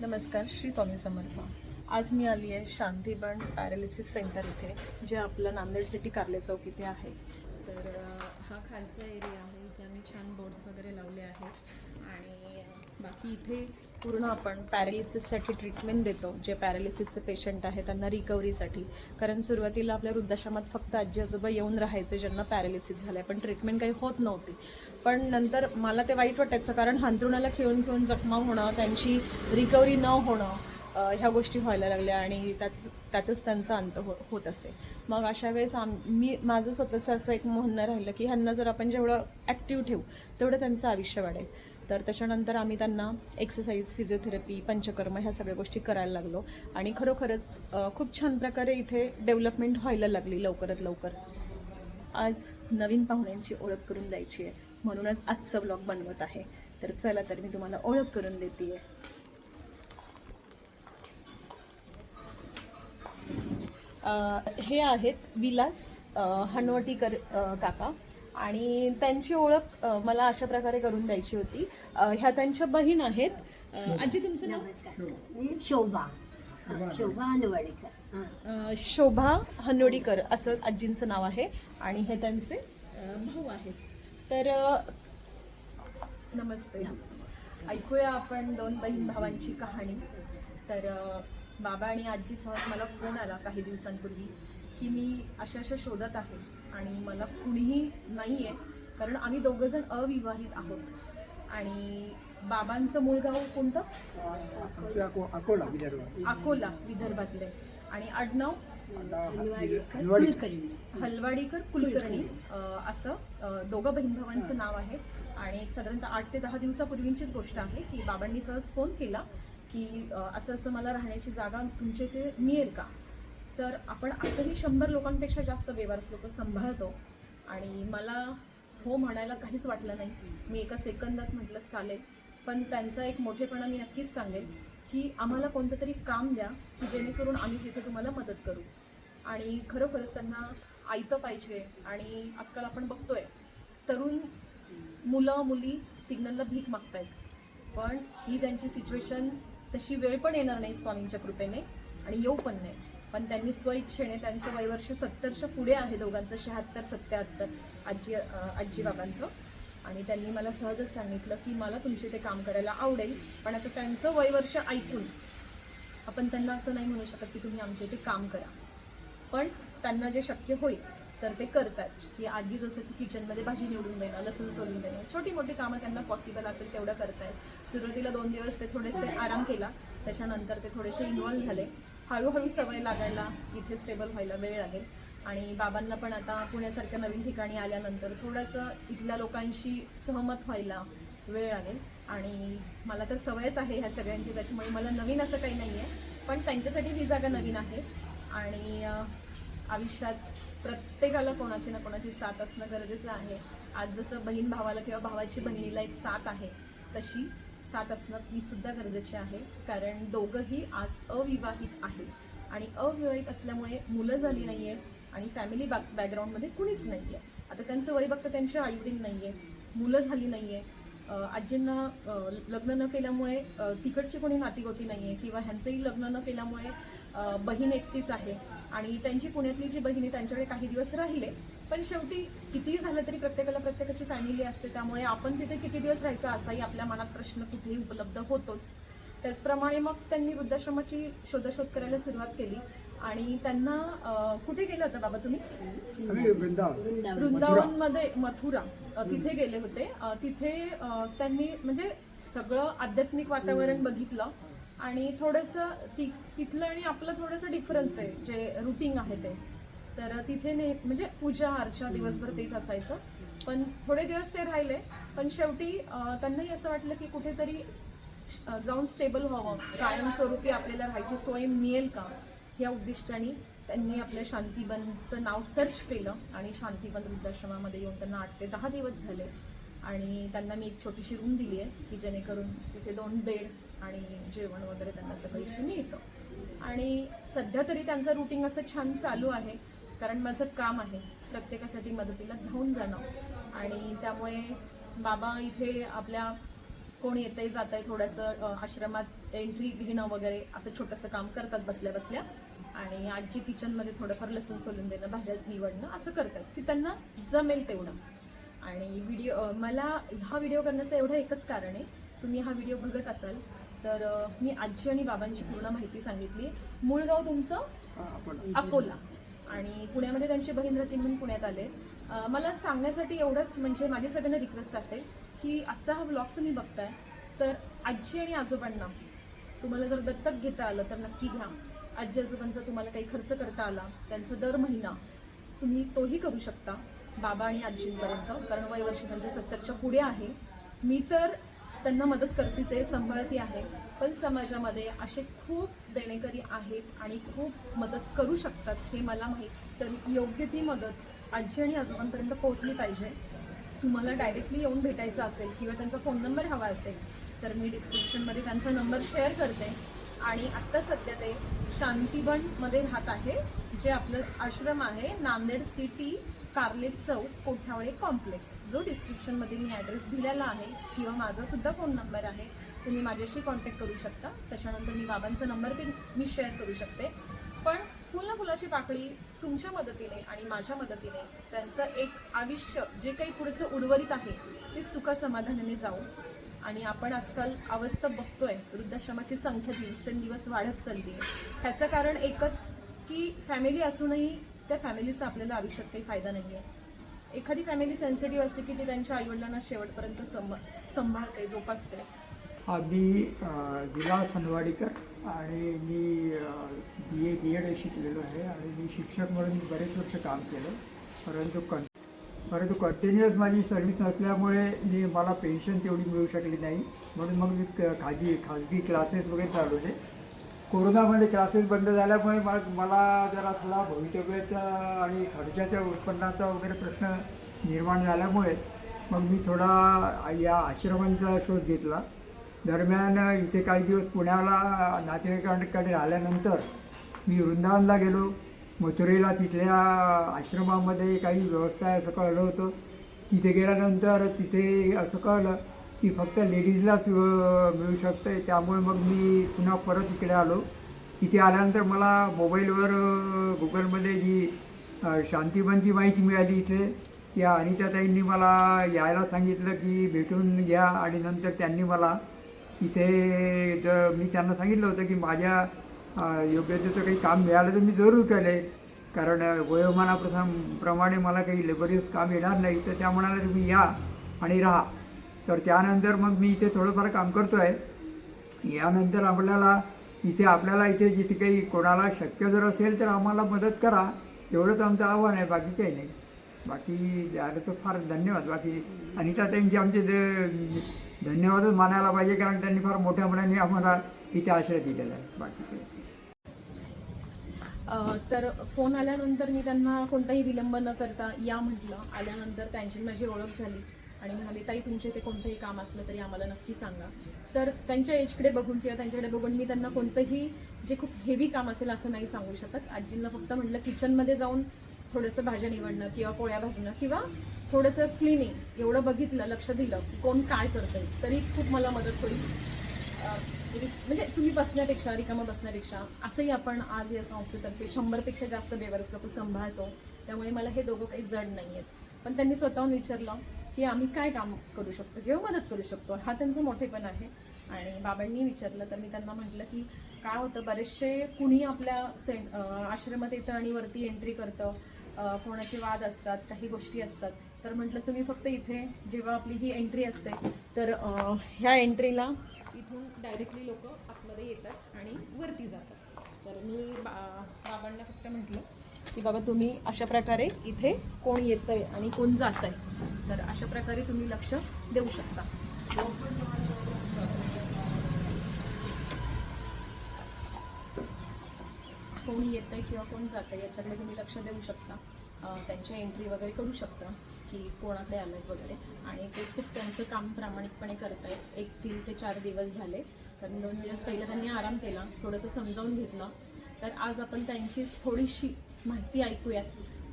नमस्कार श्री स्वामी समर्थ. आज मी आली आहे शांतीबन पॅरालिसिस सेंटर इथे जे आपलं नांदेड सिटी कारले चौक इथे आहे. तर हा खालचा एरिया आहे इथे आम्ही छान बोर्ड्स वगैरे लावले आहेत. आणि बाकी इथे पूर्ण आपण पॅरालिसिससाठी ट्रीटमेंट देतो जे पॅरालिसिसचे पेशंट आहे त्यांना रिकव्हरीसाठी कारण सुरुवातीला आपल्या वृद्धाश्रमात फक्त आजी आजोबा येऊन राहायचे ज्यांना पॅरालिसिस झालं आहे पण ट्रीटमेंट काही होत नव्हती. पण नंतर मला ते वाईट वाटायचं कारण हांतरुणाला खेळून खेळून जखमा होणं त्यांची रिकव्हरी न होणं ह्या गोष्टी व्हायला लागल्या आणि त्यात त्यातच त्यांचा अंत हो होत असे. मग अशा वेळेस आम मी माझं स्वतःचं असं एक म्हणणं राहिलं की ह्यांना जर आपण जेवढं ॲक्टिव्ह ठेवू तेवढं त्यांचं आयुष्य वाढेल. तर त्याच्यानंतर आम्ही त्यांना एक्सरसाइज फिजिओथेरपी पंचकर्म ह्या सगळ्या गोष्टी करायला लागलो. आणि खरोखरच खूप छान प्रकारे इथे डेव्हलपमेंट व्हायला लागली लवकरात लवकर. आज नवीन पाहुण्यांची ओळख करून द्यायची आहे. म्हणूनच आजचं ब्लॉग बनवत आहे. तर चला तर मी तुम्हाला ओळख करून देते आहे हे आहेत विलास हनवटीकर काका. आणि त्यांची ओळख मला अशा प्रकारे करून द्यायची होती. ह्या त्यांच्या बहीण आहेत. आजी तुमचं नाव? मी शोभा. शोभा अनवाडीकर हा. अ, शोभा हनवडीकर असं आजींचं नाव आहे. आणि हे त्यांचे भाऊ आहेत. तर नमस्ते. ऐकूया आपण दोन बहीण भावांची कहाणी. तर बाबा आणि आजी सहज मला फोन आला काही दिवसांपूर्वी की मी अशा अशा शोधत आहे. आणि मला कुणीही नाही आहे कारण आम्ही दोघंजण अविवाहित आहोत. आणि बाबांचं मूळ गाव कोणतं? अकोला विदर्भ. अकोला विदर्भातले. आणि आडनाव. हलवाडीकर. कुलकर्णी. असं दोघं बहीण भावांचं नाव आहे. आणि एक साधारणतः आठ ते दहा दिवसापूर्वींचीच गोष्ट आहे की बाबांनी सहज फोन केला की असं असं मला राहण्याची जागा तुमच्या इथे मिळेल का? तर आपण असंही शंभर लोकांपेक्षा जास्त वेवार्स लोक सांभाळतो. आणि मला हो म्हणायला काहीच वाटलं नाही. मी एका सेकंदात म्हटलं चालेल. पण त्यांचा एक मोठेपणा मी नक्कीच सांगेल की आम्हाला कोणतं तरी काम द्या की जेणेकरून आम्ही तिथे तुम्हाला मदत करू. आणि खरोखरच त्यांना आयतं पाहिजे. आणि आजकाल आपण बघतोय तरुण मुलं मुली सिग्नलला भीक मागतायत. पण ही त्यांची सिच्युएशन तशी वेळ पण येणार नाही स्वामींच्या कृपेने आणि येऊ पण नाही. पण त्यांनी स्वइच्छेने त्यांचं वयवर्ष सत्तरच्या पुढे आहे दोघांचं शहात्तर सत्याहत्तर आजी आजी बाबांचं. आणि त्यांनी मला सहजच सांगितलं की मला तुमचे ते काम करायला आवडेल पण आता त्यांचं वयवर्ष ऐकून आपण त्यांना असं नाही म्हणू शकत की तुम्ही आमच्या इथे काम करा. पण त्यांना जे शक्य होईल तर ते करतात. की आजी जसं की किचनमध्ये भाजी निवडून देणं लसूण सोलून देणं छोटी मोठी कामं त्यांना पॉसिबल असेल तेवढं करतायत. सुरुवातीला दोन दिवस ते थोडेसे आराम केला त्याच्यानंतर ते थोडेसे इन्वॉल्व्ह झाले. हळूहळू सवय लागायला इथे स्टेबल व्हायला वेळ लागेल. आणि बाबांना पण आता पुण्यासारख्या नवीन ठिकाणी आल्यानंतर थोडंसं इथल्या लोकांशी सहमत व्हायला वेळ लागेल. आणि मला तर सवयच आहे ह्या सगळ्यांची त्याच्यामुळे मला नवीन असं काही नाही आहे पण त्यांच्यासाठी ही जागा नवीन आहे? आणि आयुष्यात प्रत्येकाला कोणाची ना कोणाची साथ असणं गरजेचं आहे. आज जसं बहीण भावाला किंवा भावाची बहिणीला एक साथ आहे तशी साथ असणं ती सुद्धा गरजेची आहे. कारण दोघंही आज अविवाहित आहे आणि अविवाहित असल्यामुळे मुलं झाली नाही आहे आणि फॅमिली बॅक बॅकग्राऊंडमध्ये कुणीच नाही आहे आता त्यांचं वय बघतं त्यांच्या आईवडील नाही आहे मुलं झाली नाही आहे आजींना लग्न न केल्यामुळे तिकडची कोणी नाती होती नाही आहे किंवा ह्यांचंही लग्न न केल्यामुळे बहीण एकटीच आहे. आणि त्यांची पुण्यातली जी बहीण आहे त्यांच्याकडे काही दिवस राहिले. पण शेवटी कितीही झालं तरी प्रत्येकाला प्रत्येकाची फॅमिली असते. त्यामुळे आपण तिथे किती दिवस राहायचं असाही आपल्या मनात प्रश्न कुठेही उपलब्ध होतोच. त्याचप्रमाणे मग त्यांनी वृद्धाश्रमाची शोधाशोध करायला सुरुवात केली आणि त्यांना कुठे गेलं होतं बाबा तुम्ही? वृंदावन. वृंदावनमध्ये मथुरा तिथे गेले होते. तिथे त्यांनी म्हणजे सगळं आध्यात्मिक वातावरण बघितलं आणि थोडंसं ति तिथलं आणि आपलं थोडंसं डिफरन्स आहे जे रुटीन आहे ते. तर तिथे ने म्हणजे पूजा अर्चा दिवसभर तेच असायचं. पण थोडे दिवस ते राहिले. पण शेवटी त्यांनाही असं वाटलं की कुठेतरी जाऊन स्टेबल व्हावं. कायमस्वरूपी आपल्याला राहायची सोय मिळेल का? या उद्दिष्टाने त्यांनी आपल्या शांतीबनचं नाव सर्च केलं आणि शांतीबन वृद्धाश्रमामध्ये येऊन त्यांना आठ ते दहा दिवस झाले. आणि त्यांना मी एक छोटीशी रूम दिली आहे की जेणेकरून तिथे दोन बेड आणि जेवण वगैरे त्यांना सगळं इथे मिळतं. आणि सध्या तरी त्यांचं रुटीन असं छान चालू आहे. कारण माझं काम आहे प्रत्येकासाठी मदतीला धावून जाणं. आणि त्यामुळे बाबा इथे आपल्या कोण येतंय जातंय थोडंसं अ, आश्रमात एंट्री घेणं वगैरे असं छोटंसं काम करतात बसल्या बसल्या. आणि आजी किचनमध्ये थोडंफार लसूण सोलून देणं भाज्या निवडणं असं करतात. की त्यांना जमेल तेवढं. आणि व्हिडिओ मला हा व्हिडिओ करण्याचं एवढं एकच कारण आहे तुम्ही हा व्हिडिओ बघत असाल तर मी आजी आणि बाबांची पूर्ण माहिती सांगितली. मूळ गाव तुमचं? अकोला. आणि पुण्यामध्ये त्यांची बहीण रती म्हणून पुण्यात आले. मला सांगण्यासाठी एवढंच म्हणजे माझी सगळ्यांना रिक्वेस्ट असेल की आजचा हा ब्लॉग तुम्ही बघताय तर आजी आणि आजोबांना तुम्हाला जर दत्तक घेता आलं तर नक्की घ्या. आजी आजोबांचा तुम्हाला काही खर्च करता आला त्यांचा दर महिना तुम्ही तोही करू शकता बाबा आणि आजींपर्यंत कारण वय वर्ष त्यांचं सत्तरच्या पुढे आहे. मी तर त्यांना मदत करतीच आहे सांभाळती आहे. पण समाजामध्ये असे खूप देणेकरी आहेत आणि खूप मदत करू शकतात हे मला माहीत. तर योग्य ती मदत आजी आणि आजोबांपर्यंत पोहोचली पाहिजे. तुम्हाला डायरेक्टली येऊन भेटायचं असेल किंवा त्यांचा फोन नंबर हवा असेल तर मी डिस्क्रिप्शनमध्ये त्यांचा नंबर शेअर करते. आणि आत्ता सध्या ते शांतीवनमध्ये राहत आहे जे आपलं आश्रम आहे नांदेड सिटी कार्ले चौक कोठावळे कॉम्प्लेक्स जो डिस्क्रिप्शनमध्ये मी ॲड्रेस दिलेला आहे किंवा माझासुद्धा फोन नंबर आहे तुम्ही माझ्याशी कॉन्टॅक्ट करू शकता. त्याच्यानंतर मी बाबांचा नंबर पण मी शेअर करू शकते. पण फुल फुलाची पाकळी तुमच्या मदतीने आणि माझ्या मदतीने त्यांचं एक आयुष्य जे काही पुढचं उर्वरित आहे ते सुखसमाधानाने जाऊ आणि आपण आजकाल अवस्था बघतोय वृद्धाश्रमाची संख्या दिवसेंदिवस वाढत चालली आहे. ह्याचं कारण एकच की फॅमिली असूनही त्या फॅमिलीचा आपल्याला आयुष्यात काही फायदा नाही आहे एखादी फॅमिली सेन्सिटिव्ह असते की ती त्यांच्या आईवडिलांना शेवटपर्यंत सम सांभाळते जोपासते. हा मी विलास हनवाडीकर आणि मी बी ए बी एड शिकलेलो आहे आणि मी शिक्षक म्हणून बरेच वर्ष काम केलं. परंतु कं परंतु कंटिन्युअस माझी सर्व्हिस नसल्यामुळे मी मला पेन्शन तेवढी मिळू शकली नाही. म्हणून मग मी क- खाजी खाजगी क्लासेस वगैरे चालवले. कोरोनामध्ये क्लासेस बंद झाल्यामुळे मग मला जरा थोडा भवितव्याचा आणि खर्चाच्या उत्पन्नाचा वगैरे प्रश्न निर्माण झाल्यामुळे मग मी थोडा या आश्रमांचा शोध घेतला. दरम्यान इथे काही दिवस पुण्याला नातेवाईकांकडे आल्यानंतर मी वृंदावनला गेलो. मथुरेला तिथल्या आश्रमामध्ये काही व्यवस्था असं कळलं होतं. तिथे गेल्यानंतर तिथे असं कळलं ती फक्त लेडीजलाच मिळू शकते त्यामुळे मग मी पुन्हा परत इकडे आलो. इथे आल्यानंतर मला मोबाईलवर गुगलमध्ये जी शांतीबनची माहिती मिळाली इथे. या अनिताताईंनी मला यायला सांगितलं की भेटून घ्या. आणि नंतर त्यांनी मला इथे जर मी त्यांना सांगितलं होतं की माझ्या योग्यतेचं काही काम मिळालं तर मी जरूर केले कारण वयोमानाप्रथम प्रमाणे मला काही लेबरियस काम येणार नाही. तर त्या म्हणाल्या तुम्ही या आणि राहा. तर त्यानंतर मग मी इथे थोडंफार काम करतो आहे यानंतर आपल्याला इथे आपल्याला इथे जिथे काही कोणाला शक्य जर असेल तर आम्हाला मदत करा. एवढंच आमचं आव्हान आहे बाकी काही नाही. बाकी द्यायला तर फार धन्यवाद. बाकी अनिता त्यांचे आमचे धन्यवादच मानायला पाहिजे कारण त्यांनी फार मोठ्या मनाने आम्हाला इथे आश्रय दिलेला आहे. बाकी काही तर फोन आल्यानंतर मी त्यांना कोणताही विलंब न करता या म्हटलं. आल्यानंतर त्यांची माझी ओळख झाली. आणि म्हणाले ताई तुमच्या इथे कोणतंही काम असलं तरी आम्हाला नक्की सांगा. तर त्यांच्या एजकडे बघून किंवा त्यांच्याकडे बघून मी त्यांना कोणतंही जे खूप हेवी काम असेल असं नाही सांगू शकत. आजींना फक्त म्हटलं किचनमध्ये जाऊन थोडंसं भाज्या निवडणं किंवा पोळ्या भाजणं किंवा थोडंसं क्लिनिंग एवढं बघितलं लक्ष दिलं की कोण काय करतंय तरी खूप मला मदत होईल. म्हणजे, म्हणजे तुम्ही बसण्यापेक्षा रिकामं बसण्यापेक्षा असंही आपण आज या संस्थेतर्फे शंभरपेक्षा जास्त बेवरस लोक सांभाळतो. त्यामुळे मला हे दोघं काही जड नाही आहेत पण त्यांनी स्वतःहून विचारलं की आम्ही काय काम करू शकतो किंवा मदत करू शकतो. हा त्यांचा मोठेपण आहे. आणि बाबांनी विचारलं तर मी त्यांना म्हटलं की काय होतं बरेचसे कुणी आपल्या सेंट आश्रमात येतं आणि वरती एंट्री करतं. कोणाचे वाद असतात काही गोष्टी असतात. तर म्हटलं तुम्ही फक्त इथे जेव्हा आपली ही एंट्री असते तर ह्या एंट्रीला इथून डायरेक्टली लोक आतमध्ये येतात आणि वरती जातात. तर मी बा बाबांना फक्त म्हटलं की बाबा तुम्ही अशा प्रकारे इथे कोण येतंय आणि कोण जात आहे तर अशा प्रकारे तुम्ही लक्ष देऊ शकता. कोण येतंय किंवा कोण जात आहे याच्याकडे तुम्ही लक्ष देऊ शकता. त्यांची एंट्री वगैरे करू शकता की कोणाकडे आलं वगैरे. आणि ते खूप त्यांचं काम प्रामाणिकपणे करत आहेत एक तीन ते चार दिवस झाले. कारण दोन दिवस पहिलं त्यांनी आराम केला थोडंसं समजावून घेतलं. तर आज आपण त्यांची थोडीशी माहिती ऐकूयात.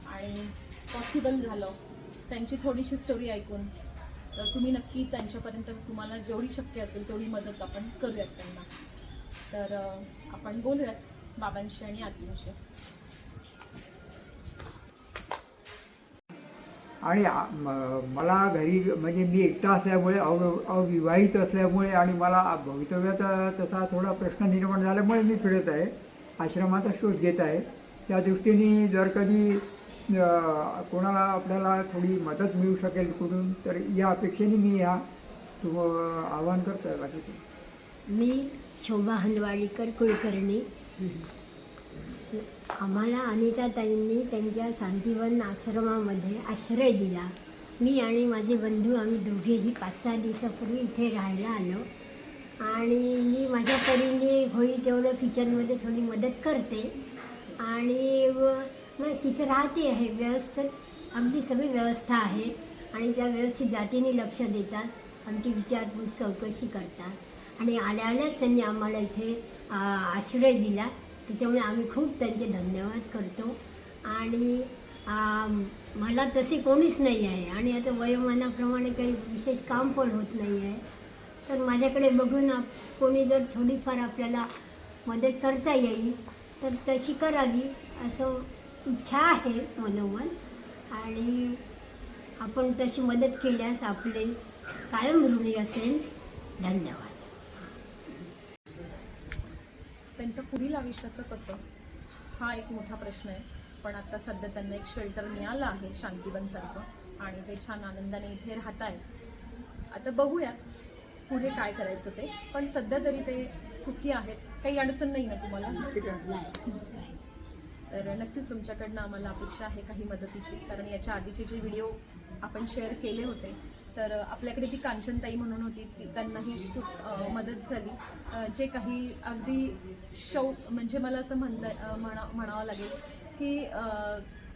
आणि पॉसिबल झालं. त्यांची थोडीशी स्टोरी ऐकून. तर तुम्ही नक्की त्यांच्यापर्यंत तुम्हाला जेवढी शक्य असेल तेवढी मदत आपण करूयात त्यांना. तर आपण बोलूयात बाबांशी आणि आजींशी. आणि मला घरी म्हणजे मी एकटा असल्यामुळे अव अविवाहित असल्यामुळे आणि मला भवितव्याचा तसा थोडा प्रश्न निर्माण झाल्यामुळे मी फिरत आहे. आश्रमाचा शोध घेत आहे. त्या दृष्टीने जर कधी कोणाला आपल्याला थोडी मदत मिळू शकेल कुठून तर या अपेक्षेने मी या तुम आवाहन करतो बाकी मी शोभा हंदवाडीकर कुलकर्णी. आम्हाला अनिता ताईंनी त्यांच्या शांतीवन आश्रमामध्ये आश्रय दिला. मी आणि माझे बंधू आम्ही दोघेही पाच सहा दिवसापूर्वी इथे राहायला आलो. आणि मी माझ्या परीने होईल तेवढं किचनमध्ये थोडी मदत करते. आणि व मग तिथे राहते आहे व्यवस्थित अगदी सगळी व्यवस्था आहे. आणि त्या व्यवस्थित जातीने लक्ष देतात आमची विचारपूस चौकशी करतात. आणि आल्या आल्याच त्यांनी आम्हाला इथे आश्रय दिला. त्याच्यामुळे आम्ही खूप त्यांचे धन्यवाद करतो. आणि मला तसे कोणीच नाही आहे. आणि आता वयोमानाप्रमाणे काही विशेष काम पण होत नाही आहे. तर माझ्याकडे बघून आप- कोणी जर थोडीफार आपल्याला मदत करता येईल तर तशी करावी असं इच्छा आहे मनोमन. आणि आपण तशी मदत केल्यास आपले कायम ऋणी असेल. धन्यवाद. त्यांच्या पुढील आयुष्याचं कसं? हा एक मोठा प्रश्न आहे. पण आता सध्या त्यांना एक शेल्टर मिळालं आहे शांतीबनसारखं आणि ते छान आनंदाने इथे राहत आहेत आता बघूया पुढे काय करायचं ते. पण सध्या तरी ते सुखी आहेत. काही अडचण नाही ना तुम्हाला? तर नक्कीच तुमच्याकडनं आम्हाला अपेक्षा आहे काही मदतीची. कारण याच्या आधीचे जे व्हिडिओ आपण शेअर केले होते तर आपल्याकडे ती कांचनताई म्हणून होती ती त्यांनाही खूप मदत झाली. जे काही अगदी शौ म्हणजे मला असं म्हणता म्हणा म्हणावं लागेल की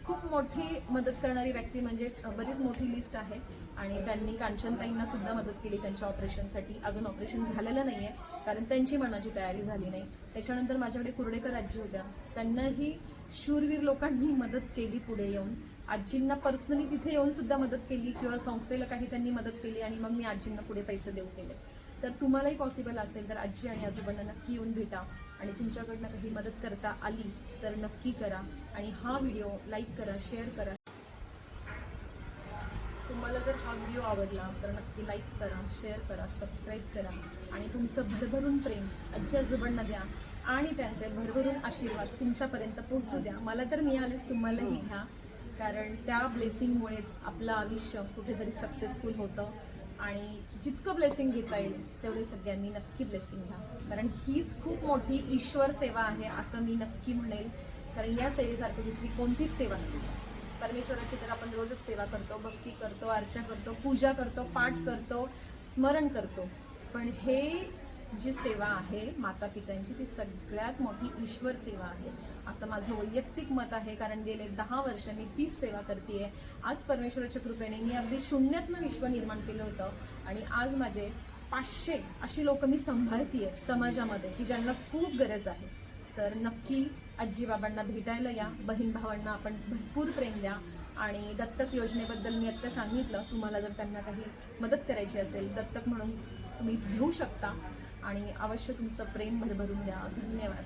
खूप मोठी मदत करणारी व्यक्ती म्हणजे बरीच मोठी लिस्ट आहे. आणि त्यांनी कांचनताईंना सुद्धा मदत केली त्यांच्या ऑपरेशनसाठी. अजून ऑपरेशन झालेलं नाही आहे कारण त्यांची मनाची तयारी झाली नाही. त्याच्यानंतर माझ्याकडे कुर्डेकर आजी होत्या. त्यांनाही शूरवीर लोकांनी मदत केली पुढे येऊन. आजींना पर्सनली तिथे येऊन सुद्धा मदत केली किंवा संस्थेला काही त्यांनी मदत केली आणि मग मी आजींना पुढे पैसे देऊ केले. तर तुम्हालाही पॉसिबल असेल तर आजी आणि आजोबांना नक्की येऊन भेटा. आणि तुमच्याकडनं काही मदत करता आली तर नक्की करा आणि हा व्हिडिओ लाईक करा शेअर करा. तुम्हाला जर हा व्हिडिओ आवडला तर नक्की लाईक करा शेअर करा सबस्क्राईब करा आणि तुमचं भरभरून प्रेम आजी आजोबांना द्या आणि त्यांचे भरभरून आशीर्वाद तुमच्यापर्यंत पोहोचू द्या. मला तर मिळालेच तुम्हालाही घ्या. कारण त्या ब्लेसिंगमुळेच आपलं आयुष्य कुठेतरी सक्सेसफुल होतं आणि जितकं ब्लेसिंग घेता येईल तेवढे सगळ्यांनी नक्की ब्लेसिंग घ्या. कारण हीच खूप मोठी ईश्वर सेवा आहे असं मी नक्की म्हणेल. कारण या सेवेसारखी दुसरी कोणतीच सेवा नाही. परमेश्वराची तर आपण रोजच सेवा करतो भक्ती करतो अर्चा करतो पूजा करतो पाठ करतो स्मरण करतो. पण हे जी सेवा आहे माता पित्यांची ती सगळ्यात मोठी ईश्वर सेवा आहे. असं माझं वैयक्तिक मत आहे कारण गेले दहा वर्ष मी तीच सेवा करते आज परमेश्वराच्या कृपेने मी अगदी शून्यातनं विश्व निर्माण केलं होतं आणि आज माझे पाचशे अशी लोक मी सांभाळतीये समाजामध्ये की ज्यांना खूप गरज आहे. तर नक्की आजीबाबांना भेटायला या बहीण भावांना आपण भरपूर प्रेम द्या. आणि दत्तक योजनेबद्दल मी आत्ता सांगितलं तुम्हाला जर त्यांना काही मदत करायची असेल दत्तक म्हणून तुम्ही घेऊ शकता. आणि अवश्य तुमचं प्रेम भरभरून द्या. धन्यवाद.